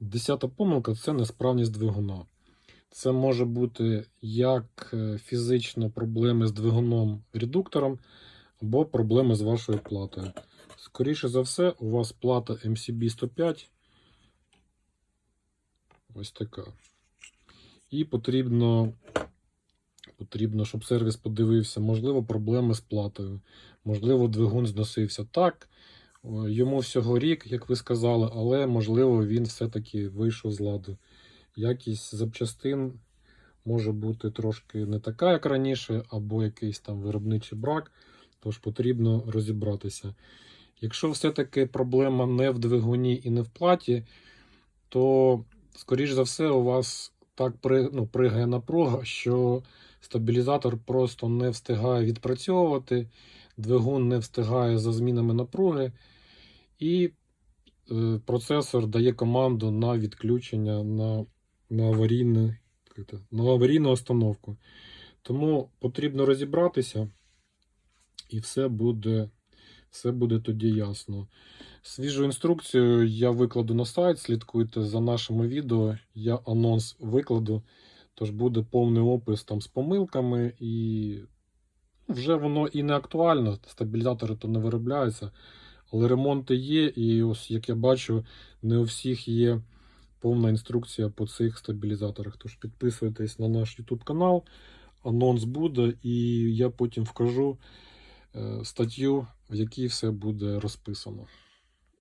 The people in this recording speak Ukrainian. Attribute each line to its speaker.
Speaker 1: Десята помилка це несправність двигуна. Це може бути як е, фізично проблеми з двигуном редуктором, або проблеми з вашою платою. Скоріше за все, у вас плата MCB 105. Ось така. І потрібно, потрібно, щоб сервіс подивився, можливо, проблеми з платою. Можливо, двигун зносився. Так, йому всього рік, як ви сказали, але можливо він все-таки вийшов з ладу. Якість запчастин може бути трошки не така, як раніше, або якийсь там виробничий брак, тож потрібно розібратися. Якщо все-таки проблема не в двигуні і не в платі, то, скоріш за все, у вас так ну, пригає напруга, що стабілізатор просто не встигає відпрацьовувати, двигун не встигає за змінами напруги, і е, процесор дає команду на відключення на, на, аварійну, на аварійну остановку. Тому потрібно розібратися, і все буде, все буде тоді ясно. Свіжу інструкцію я викладу на сайт, слідкуйте за нашими відео. Я анонс викладу, тож буде повний опис там з помилками, і вже воно і не актуально. Стабілізатори то не виробляються, але ремонти є. І ось як я бачу, не у всіх є повна інструкція по цих стабілізаторах. Тож підписуйтесь на наш YouTube канал, анонс буде, і я потім вкажу е, статтю, в якій все буде розписано.